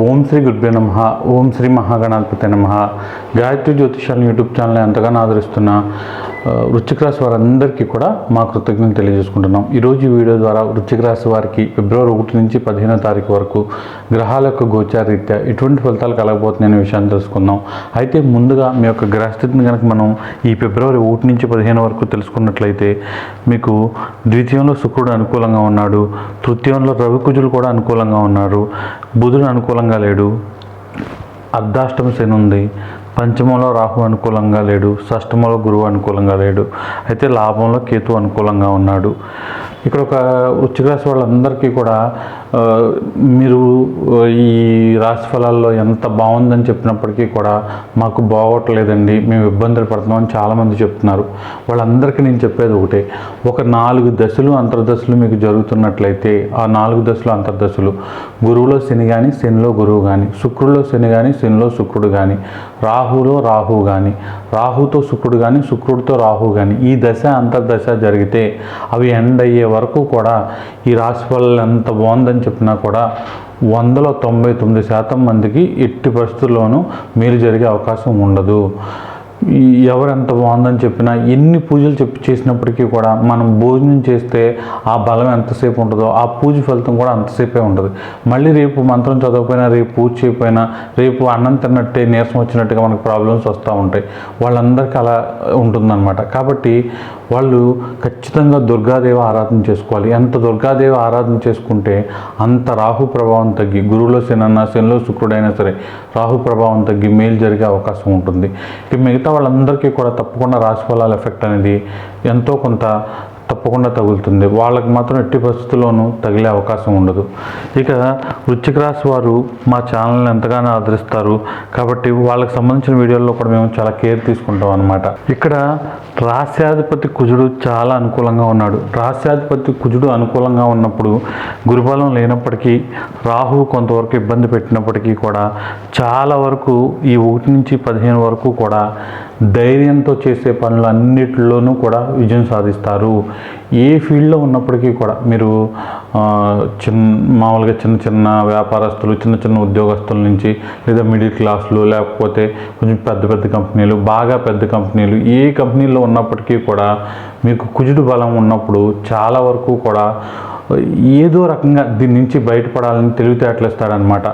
ఓం శ్రీ గురుభ్యో నమ ఓం శ్రీ మహాగణాధిపతి నమ. గాయత్రి జ్యోతిషాలను యూట్యూబ్ ఛానల్ని ఎంతగానో ఆదరిస్తున్న ఆ, వృశ్చిక రాశి వారందరికీ కూడా మా కృతజ్ఞతలు తెలియజేసుకుంటున్నాం. ఈరోజు ఈ వీడియో ద్వారా వృశ్చిక రాశి వారికి ఫిబ్రవరి ఒకటి నుంచి పదిహేనో తారీఖు వరకు గ్రహాల యొక్క గోచార రీత్యా ఎటువంటి ఫలితాలు కలగబోతున్నాయనే విషయాన్ని తెలుసుకుందాం. అయితే ముందుగా మీ యొక్క గ్రహస్థితిని కనుక మనం ఈ ఫిబ్రవరి ఒకటి నుంచి పదిహేను వరకు తెలుసుకున్నట్లయితే మీకు ద్వితీయంలో శుక్రుడు అనుకూలంగా ఉన్నాడు తృతీయంలో రవికుజులు కూడా అనుకూలంగా ఉన్నారు బుధుడు అనుకూలంగా లేడు. అర్ధాష్టమ శని ఉంది. పంచమంలో రాహు అనుకూలంగా లేడు. షష్టమంలో గురువు అనుకూలంగా లేడు. అయితే లాభంలో కేతు అనుకూలంగా ఉన్నాడు. ఇక్కడ ఒక వృశ్చిక రాశి వాళ్ళందరికీ కూడా మీరు ఈ రాశి ఫలాల్లో ఎంత బాగుందని చెప్పినప్పటికీ కూడా మాకు బాగోట్లేదండి. మేము ఇబ్బందులు పడుతున్నామని చాలామంది చెప్తున్నారు. వాళ్ళందరికీ నేను చెప్పేది ఒకటే. ఒక నాలుగు దశలు అంతర్దశలు మీకు జరుగుతున్నట్లయితే ఆ నాలుగు దశలు అంతర్దశలు. గురువులో శని కానీ శనిలో గురువు కానీ శుక్రుడిలో శని కానీ శనిలో శుక్రుడు కానీ రాహులో రాహు కానీ రాహుతో శుక్రుడు కానీ శుక్రుడితో రాహు కానీ ఈ దశ అంతర్దశ జరిగితే అవి ఎండ్ అయ్యే వరకు కూడా ఈ రాశి వల్ల ఎంత బాగుందని చెప్పినా కూడా వందలో తొంభై తొమ్మిది శాతం మందికి ఎట్టి పరిస్థితుల్లోనూ మేలు జరిగే అవకాశం ఉండదు. ఎవరెంత ఎవరు ఎంత బాగుందని చెప్పినా ఎన్ని పూజలు చెప్పి చేసినప్పటికీ కూడా మనం భోజనం చేస్తే ఆ బలం ఎంతసేపు ఉంటుందో ఆ పూజ ఫలితం కూడా అంతసేపే ఉంటుంది. మళ్ళీ రేపు మంత్రం చదవకపోయినా రేపు పూజ చేయకపోయినా రేపు అన్నం తిన్నట్టే నీరసం వచ్చినట్టుగా మనకు ప్రాబ్లమ్స్ వస్తూ ఉంటాయి. వాళ్ళందరికీ అలా ఉంటుందన్నమాట. కాబట్టి వాళ్ళు ఖచ్చితంగా దుర్గాదేవి ఆరాధన చేసుకోవాలి. ఎంత దుర్గాదేవి ఆరాధన చేసుకుంటే అంత రాహు ప్రభావం తగ్గి గురువులో శనన్న శనిలో శుక్రుడైనా సరే రాహు ప్రభావం తగ్గి మేలు జరిగే అవకాశం ఉంటుంది. ఇక మిగతా వాళ్ళందరికీ కూడా తప్పకుండా రాశి ఫలాల ఎఫెక్ట్ అనేది ఎంతో కొంత తప్పకుండా తగులుతుంది. వాళ్ళకి మాత్రం ఎట్టి పరిస్థితుల్లోనూ తగిలే అవకాశం ఉండదు. ఇక వృశ్చిక రాశి వారు మా ఛానల్ని ఎంతగానో ఆదరిస్తారు. కాబట్టి వాళ్ళకి సంబంధించిన వీడియోల్లో కూడా మేము చాలా కేర్ తీసుకుంటాం అనమాట ఇక్కడ రాస్యాధిపతి కుజుడు చాలా అనుకూలంగా ఉన్నాడు. రాస్యాధిపతి కుజుడు అనుకూలంగా ఉన్నప్పుడు గురుబలం లేనప్పటికీ రాహువు కొంతవరకు ఇబ్బంది పెట్టినప్పటికీ కూడా చాలా వరకు ఈ ఒకటి నుంచి పదిహేను వరకు కూడా ధైర్యంతో చేసే పనులు అన్నిటిలోనూ కూడా విజయం సాధిస్తారు. ఏ ఫీల్డ్లో ఉన్నప్పటికీ కూడా మీరు చిన్న మామూలుగా చిన్న చిన్న వ్యాపారస్తులు చిన్న చిన్న ఉద్యోగస్తుల నుంచి లేదా మిడిల్ క్లాస్లు లేకపోతే కొంచెం పెద్ద పెద్ద కంపెనీలు బాగా పెద్ద కంపెనీలు ఏ కంపెనీలో ఉన్నప్పటికీ కూడా మీకు కుజుడు బలం ఉన్నప్పుడు చాలా వరకు కూడా ఏదో రకంగా దీని నుంచి బయటపడాలని తెలివితేటలు ఇస్తాడనమాట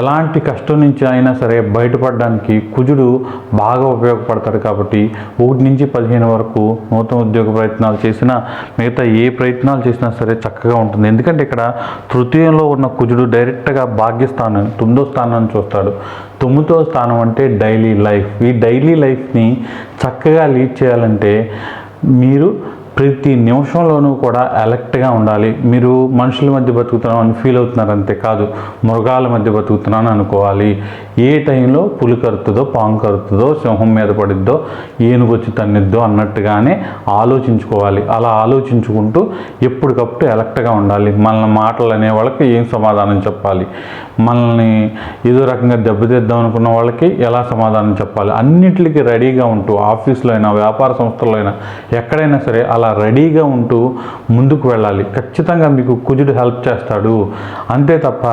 ఎలాంటి కష్టం నుంచి అయినా సరే బయటపడడానికి కుజుడు బాగా ఉపయోగపడతాడు కాబట్టి ఒకటి నుంచి పదిహేను వరకు నూతన ఉద్యోగ ప్రయత్నాలు చేసినా మిగతా ఏ ప్రయత్నాలు చేసినా సరే చక్కగా ఉంటుంది. ఎందుకంటే ఇక్కడ తృతీయంలో ఉన్న కుజుడు డైరెక్ట్గా భాగ్యస్థానం తొమ్మిదో స్థానాన్ని చూస్తాడు. తొమ్మిదో స్థానం అంటే డైలీ లైఫ్. ఈ డైలీ లైఫ్ని చక్కగా లీడ్ చేయాలంటే మీరు ప్రతి నిమిషంలోనూ కూడా అలర్ట్గా ఉండాలి. మీరు మనుషుల మధ్య బతుకుతున్నాం అని ఫీల్ అవుతున్నారు అంతే కాదు. మృగాల మధ్య బతుకుతున్నాను అనుకోవాలి. ఏ టైంలో పులి కరుతుందో పాము కరుతుందో సింహం మీద పడిద్దో ఏనుగు వచ్చి తన్నిద్దో అన్నట్టుగానే ఆలోచించుకోవాలి. అలా ఆలోచించుకుంటూ ఎప్పటికప్పుడు ఎలక్ట్గా ఉండాలి. మనల్ని మాటలు అనే వాళ్ళకి ఏం సమాధానం చెప్పాలి? మనల్ని ఏదో రకంగా దెబ్బతీద్దాం అనుకున్న వాళ్ళకి ఎలా సమాధానం చెప్పాలి? అన్నిటికీ రెడీగా ఉంటూ ఆఫీస్లో అయినా వ్యాపార సంస్థలో అయినా ఎక్కడైనా సరే అలా రెడీగా ఉంటూ ముందుకు వెళ్ళాలి. ఖచ్చితంగా మీకు కుజుడు హెల్ప్ చేస్తాడు. అంతే తప్ప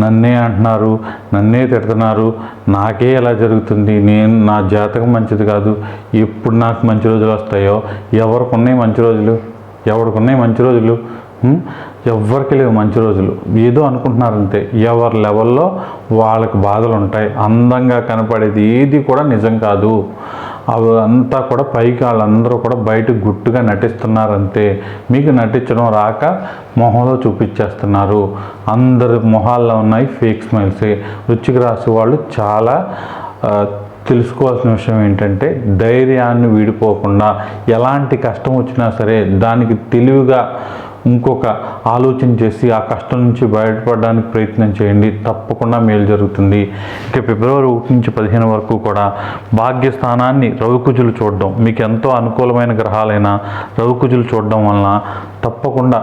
నన్నే అంటున్నారు నన్నే తిడుతున్నారు నాకే ఎలా జరుగుతుంది? నేను నా జాతకం మంచిది కాదు. ఎప్పుడు నాకు మంచి రోజులు వస్తాయో? ఎవరికి ఉన్నాయి మంచి రోజులు? ఎవరికి ఉన్నాయి మంచి రోజులు? ఎవరికి ఎవ్వరికి లేవు మంచి రోజులు? ఏదో అనుకుంటున్నారంతే ఎవరి లెవెల్లో వాళ్ళకి బాధలు ఉంటాయి అందంగా కనపడేది ఏది కూడా నిజం కాదు. అవి అంతా కూడా పైకి వాళ్ళందరూ కూడా బయట గుట్టుగా నటిస్తున్నారంతే. మీకు నటించడం రాక మొహంలో చూపించేస్తున్నారు. అందరి మొహాల్లో ఉన్నాయి ఫేక్ స్మైల్స్ వృచ్చిక రాశి వాళ్ళు చాలా తెలుసుకోవాల్సిన విషయం ఏంటంటే ధైర్యాన్ని వీడిపోకుండా ఎలాంటి కష్టం వచ్చినా సరే దానికి తెలివిగా ఇంకొక ఆలోచన చేసి ఆ కష్టం నుంచి బయటపడడానికి ప్రయత్నం చేయండి. తప్పకుండా మేలు జరుగుతుంది. ఇక ఫిబ్రవరి ఒకటి నుంచి పదిహేను వరకు కూడా భాగ్యస్థానాన్ని రవికుజులు చూడడం మీకు ఎంతో అనుకూలమైన గ్రహాలైన రవికుజులు చూడడం వలన తప్పకుండా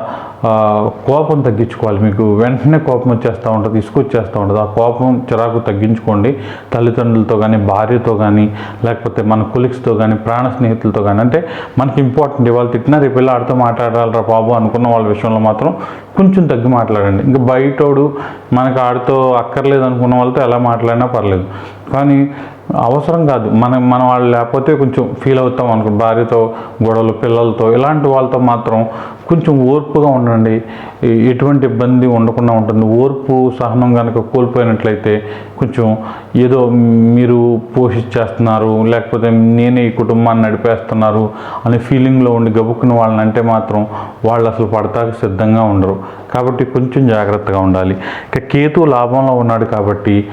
కోపం తగ్గించుకోవాలి. మీకు వెంటనే కోపం వచ్చేస్తూ ఉంటుంది ఇసుకొచ్చేస్తూ ఉంటుంది. ఆ కోపం చిరాకు తగ్గించుకోండి. తల్లిదండ్రులతో కానీ భార్యతో కానీ లేకపోతే మన కొలిక్స్తో కానీ ప్రాణ స్నేహితులతో కానీ అంటే మనకి ఇంపార్టెంట్ ఇవాళ తిట్టినా రేపు వెళ్ళి ఆడితో మాట్లాడాలరా బాబు అనుకున్న వాళ్ళ విషయంలో మాత్రం కొంచెం తగ్గి మాట్లాడండి. ఇంకా బయటోడు మనకు ఆడితో అక్కర్లేదు అనుకున్న వాళ్ళతో ఎలా మాట్లాడినా పర్లేదు. కానీ అవసరం కాదు. మన మన వాళ్ళు లేకపోతే కొంచెం ఫీల్ అవుతాం అనుకో భార్యతో గొడవలు పిల్లలతో ఇలాంటి వాళ్ళతో మాత్రం కొంచెం ఓర్పుగా ఉండండి. ఎటువంటి ఇబ్బంది ఉండకుండా ఉంటుంది. ఓర్పు సహనం కనుక కోల్పోయినట్లయితే కొంచెం ఏదో మీరు పోషించేస్తున్నారు లేకపోతే నేనే ఈ కుటుంబాన్ని నడిపేస్తున్నారు అనే ఫీలింగ్లో ఉండి గబుక్కుని వాళ్ళని అంటే మాత్రం వాళ్ళు అసలు పడతాకి సిద్ధంగా ఉండరు. కాబట్టి కొంచెం జాగ్రత్తగా ఉండాలి. ఇక కేతు లాభంలో ఉన్నాడు కాబట్టి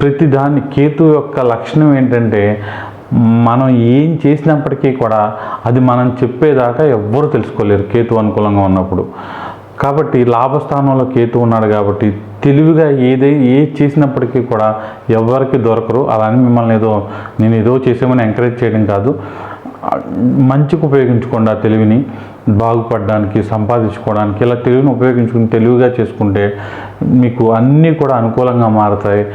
ప్రతి దాన్ని కేతు యొక్క లక్షణం ఏంటంటే మనం ఏం చేసినప్పటికీ కూడా అది మనం చెప్పేదాకా ఎవ్వరూ తెలుసుకోలేరు. కేతు అనుకూలంగా ఉన్నప్పుడు. కాబట్టి లాభస్థానంలో కేతు ఉన్నాడు కాబట్టి తెలివిగా ఏదై ఏ చేసినప్పటికీ కూడా ఎవరికి దొరకరు. అలా అని మిమ్మల్ని ఏదో నేను ఏదో చేసామని ఎంకరేజ్ చేయడం కాదు. మంచికి ఉపయోగించుకోండి ఆ తెలివిని. బాగుపడడానికి సంపాదించుకోవడానికి ఇలా తెలివిని ఉపయోగించుకుని తెలివిగా చేసుకుంటే మీకు అన్నీ కూడా అనుకూలంగా మారుతాయి.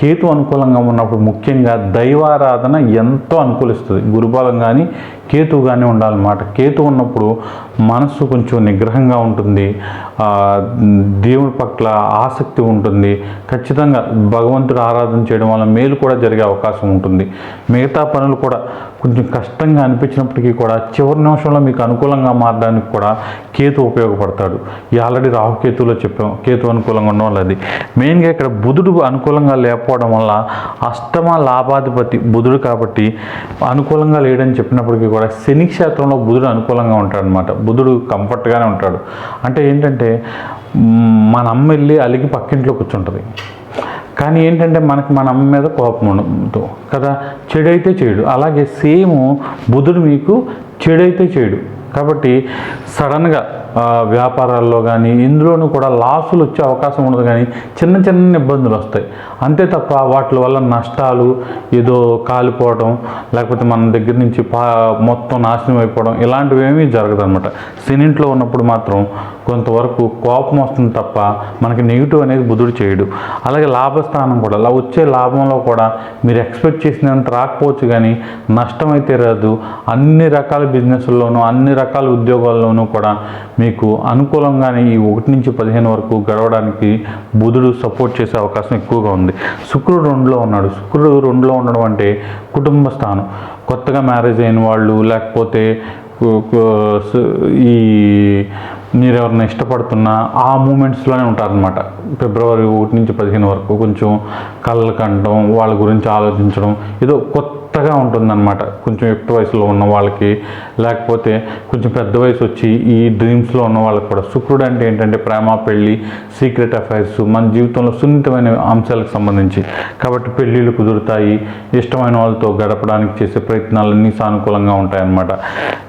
కేతు అనుకూలంగా ఉన్నప్పుడు ముఖ్యంగా దైవారాధన ఎంతో అనుకూలిస్తుంది. గురుబలం కానీ కేతు కానీ ఉండాలన్నమాట. కేతు ఉన్నప్పుడు మనస్సు కొంచెం నిగ్రహంగా ఉంటుంది. దేవుని దేవుడి పట్ల ఆసక్తి ఉంటుంది. ఖచ్చితంగా భగవంతుడు ఆరాధన చేయడం వల్ల మేలు కూడా జరిగే అవకాశం ఉంటుంది. మిగతా పనులు కూడా కొంచెం కష్టంగా అనిపించినప్పటికీ కూడా చివరి నిమిషంలో మీకు అనుకూలంగా మారడానికి కూడా కేతు ఉపయోగపడతాడు. ఈ ఆల్రెడీ రాహుకేతులో చెప్పాం. కేతు అనుకూలంగా ఉండడం వల్ల అది మెయిన్గా ఇక్కడ బుధుడు అనుకూలంగా లేకపోవడం వల్ల అష్టమ లాభాధిపతి బుధుడు కాబట్టి అనుకూలంగా లేడని చెప్పినప్పటికీ కూడా శని క్షేత్రంలో బుధుడు అనుకూలంగా ఉంటాడు అనమాట బుధుడు కంఫర్ట్గానే ఉంటాడు. అంటే ఏంటంటే మన అమ్మ వెళ్ళి అలిగి పక్కింట్లో కూర్చుంటుంది. కానీ ఏంటంటే మనకి మన అమ్మ మీద కోపం ఉండదు. కదా? చెడైతే చేయడు అలాగే సేమ్ బుధుడు మీకు చెడైతే చేయడు కాబట్టి సడన్గా వ్యాపారాల్లో కానీ ఇందులోనూ కూడా లాసులు వచ్చే అవకాశం ఉండదు కానీ చిన్న చిన్న ఇబ్బందులు వస్తాయి. అంతే తప్ప వాటి వల్ల నష్టాలు ఏదో కాలిపోవడం లేకపోతే మన దగ్గర నుంచి పా మొత్తం నాశనం అయిపోవడం ఇలాంటివి ఏమీ జరగదు అనమాట సినింట్లో ఉన్నప్పుడు మాత్రం కొంతవరకు కోపం వస్తుంది తప్ప మనకి నెగిటివ్ అనేది బుధుడు చేయడు. అలాగే లాభస్థానం కూడా అలా వచ్చే లాభంలో కూడా మీరు ఎక్స్పెక్ట్ చేసినంత రాకపోవచ్చు కానీ నష్టం అయితే రాదు. అన్ని రకాల బిజినెస్ల్లోనూ అన్ని రకాల ఉద్యోగాల్లోనూ కూడా మీకు అనుకూలంగానే ఈ ఒకటి నుంచి పదిహేను వరకు గడవడానికి బుధుడు సపోర్ట్ చేసే అవకాశం ఎక్కువగా ఉంది. శుక్రుడు రెండులో ఉన్నాడు. శుక్రుడు రెండులో ఉండడం అంటే కుటుంబ స్థానం. కొత్తగా మ్యారేజ్ అయిన వాళ్ళు లేకపోతే ఈ మీరు ఎవరిని ఇష్టపడుతున్నా ఆ మూమెంట్స్లోనే ఉంటారనమాట ఫిబ్రవరి ఒకటి నుంచి పదిహేను వరకు కొంచెం కళ్ళు కంటం వాళ్ళ గురించి ఆలోచించడం ఏదో కొత్తగా ఉంటుందన్నమాట. కొంచెం యుక్త వయసులో ఉన్న వాళ్ళకి లేకపోతే కొంచెం పెద్ద వయసు వచ్చి ఈ డ్రీమ్స్లో ఉన్న వాళ్ళకి కూడా. శుక్రుడు అంటే ఏంటంటే ప్రేమ పెళ్ళి సీక్రెట్ అఫైర్స్ మన జీవితంలో సున్నితమైన అంశాలకు సంబంధించి. కాబట్టి పెళ్ళిళ్ళు కుదురుతాయి. ఇష్టమైన వాళ్ళతో గడపడానికి చేసే ప్రయత్నాలన్నీ సానుకూలంగా ఉంటాయన్నమాట.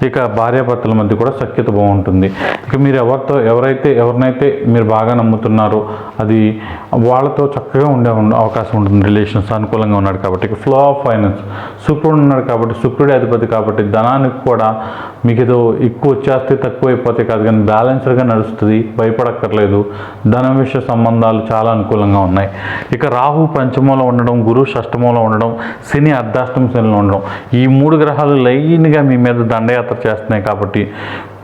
ఇక భార్యాభర్తల మధ్య కూడా సఖ్యత బాగుంటుంది. ఇక మీరు మీరు ఎవరితో ఎవరైతే ఎవరినైతే మీరు బాగా నమ్ముతున్నారో అది వాళ్ళతో చక్కగా ఉండే అవకాశం ఉంటుంది రిలేషన్స్ అనుకూలంగా ఉన్నాడు కాబట్టి. Flow of finance. శుక్రుడు ఉన్నాడు కాబట్టి శుక్రుడే అధిపతి కాబట్టి ధనానికి కూడా మీకు ఏదో ఎక్కువ వచ్చేస్తే తక్కువ అయిపోతే కాదు కానీ బ్యాలెన్స్డ్గా నడుస్తుంది భయపడక్కర్లేదు. ధనం విషయ సంబంధాలు చాలా అనుకూలంగా ఉన్నాయి. ఇక రాహు పంచమంలో ఉండడం గురువు షష్టమంలో ఉండడం శని అర్ధాష్టమ శనిలో ఉండడం ఈ మూడు గ్రహాలు లైన్గా మీ మీద దండయాత్ర చేస్తున్నాయి కాబట్టి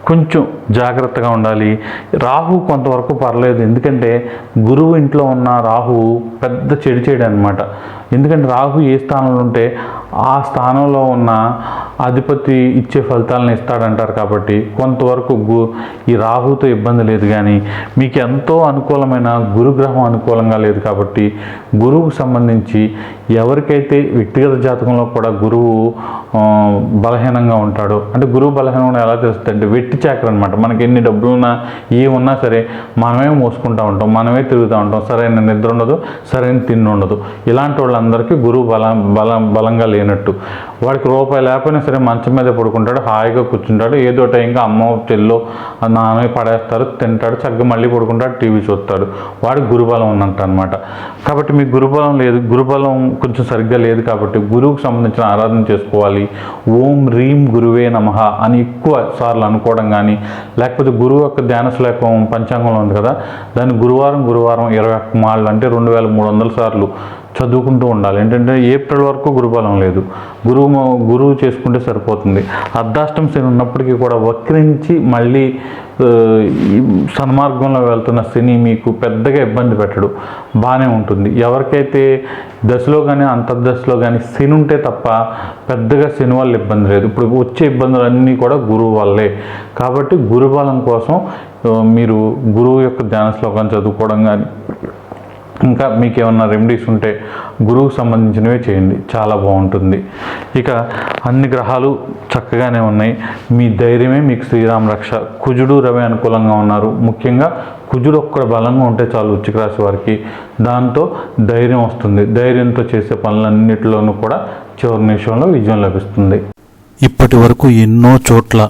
కొంచెం జాగ్రత్తగా ఉండాలి. రాహు కొంతవరకు పర్లేదు. ఎందుకంటే గురువు ఇంట్లో ఉన్న రాహు పెద్ద చెడు చేయడం అనమాట ఎందుకంటే రాహు ఏ స్థానంలో ఉంటే ఆ స్థానంలో ఉన్న అధిపతి ఇచ్చే ఫలితాలను ఇస్తాడంటారు కాబట్టి కొంతవరకు గు ఈ రాహుతో ఇబ్బంది లేదు కానీ మీకు ఎంతో అనుకూలమైన గురుగ్రహం అనుకూలంగా లేదు కాబట్టి గురువుకు సంబంధించి ఎవరికైతే వ్యక్తిగత జాతకంలో కూడా గురువు బలహీనంగా ఉంటాడో అంటే గురువు బలహీనంగా ఎలా తెలుస్తుంది అంటే వెట్టి చాకర అనమాట మనకి ఎన్ని డబ్బులున్నా ఉన్నా సరే మనమే మోసుకుంటూ ఉంటాం మనమే తిరుగుతూ ఉంటాం. సరైన నిద్ర ఉండదు సరైన తిండి ఉండదు. ఇలాంటి వాళ్ళందరికీ గురువు బలం బలం బలంగా లేదు లేనట్టు వాడికి రూపాయి లేకపోయినా సరే మంచం మీద పడుకుంటాడు హాయిగా కూర్చుంటాడు. ఏదో టైంగా అమ్మ చెల్లో నాన్న పడేస్తారు తింటాడు చక్కగా మళ్ళీ పడుకుంటాడు టీవీ చూస్తాడు. వాడికి గురుబలం ఉన్నట్టు అనమాట కాబట్టి మీకు గురుబలం లేదు. గురుబలం కొంచెం సరిగ్గా లేదు కాబట్టి గురువుకు సంబంధించిన ఆరాధన చేసుకోవాలి. ఓం రీం గురువే నమః అని ఎక్కువ సార్లు అనుకోవడం కానీ లేకపోతే గురువు యొక్క ధ్యాన శ్లోకం పంచాంగంలో ఉంది కదా దాన్ని గురువారం గురువారం ఇరవై ఒక్క మాళ్ళు అంటే రెండు వేల మూడు వందల సార్లు చదువుకుంటూ ఉండాలి. ఏంటంటే ఏప్రిల్ వరకు గురుబలం లేదు. గురువు గురువు చేసుకుంటే సరిపోతుంది. అర్ధాష్టం శని ఉన్నప్పటికీ కూడా వక్రించి మళ్ళీ సన్మార్గంలో వెళ్తున్న శని మీకు పెద్దగా ఇబ్బంది పెట్టడు. బాగానే ఉంటుంది. ఎవరికైతే దశలో కానీ అంతర్దశలో కానీ శని ఉంటే తప్ప పెద్దగా శని వల్ల ఇబ్బంది లేదు. ఇప్పుడు వచ్చే ఇబ్బందులన్నీ కూడా గురువు వల్లే. కాబట్టి గురుబలం కోసం మీరు గురువు యొక్క ధ్యాన శ్లోకాన్ని చదువుకోవడం కానీ ఇంకా మీకు ఏమన్నా రెమెడీస్ ఉంటే గురువుకు సంబంధించినవే చేయండి. చాలా బాగుంటుంది. ఇక అన్ని గ్రహాలు చక్కగానే ఉన్నాయి. మీ ధైర్యమే మీకు శ్రీరామ రక్ష. కుజుడు రవి అనుకూలంగా ఉన్నారు. ముఖ్యంగా కుజుడు ఒక్కడ బలంగా ఉంటే చాలు వృశ్చిక రాశి వారికి దాంతో ధైర్యం వస్తుంది. ధైర్యంతో చేసే పనులన్నిటిలోనూ కూడా చివరి నిమిషంలో విజయం లభిస్తుంది. ఇప్పటి వరకు ఎన్నో చోట్ల